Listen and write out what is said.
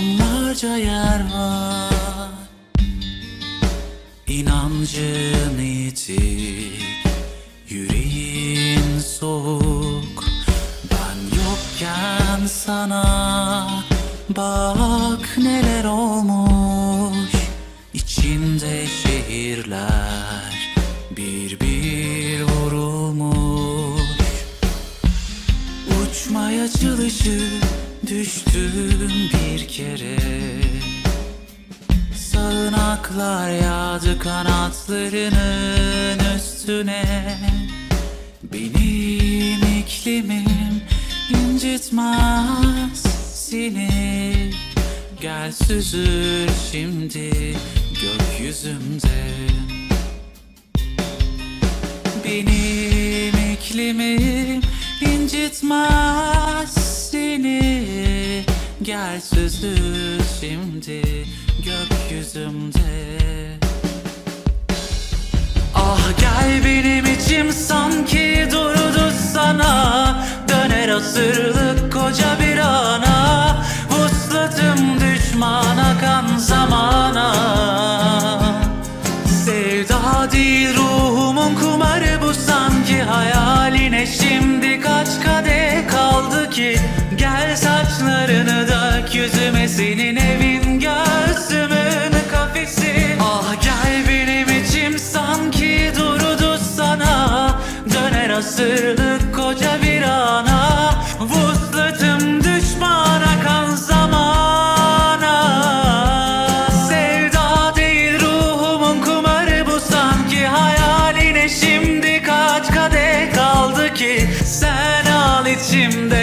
onlarca yer var. İnancın itik, yüreğin soğuk. Ben yokken sana bak neler olmuş. İçinde şehirler bir bir vurulmuş. Uçmaya çalışır düştüm bir kere. Sağınaklar yağdı kanatlarının üstüne. Benim iklimim incitmez seni. Gel süzül şimdi gökyüzümde. Benim iklimim incitmez seni. Gel süzül şimdi gökyüzümde. Ah gel benim içim sanki durdu sana. Döner asırlık koca bir ana. Vuslatım düşmana kan zamana. Sevda değil ruhumun Gel saçlarını dök yüzüme senin evin gözümün kafesi. Ah gel benim içim sanki durdu sana. Döner asırlık koca bir ana. Vuslatım düşmana kan zamana. Sevda değil ruhumun kumarı bu sanki. Hayaline şimdi kaç kadeh kaldı ki? Sen al içimde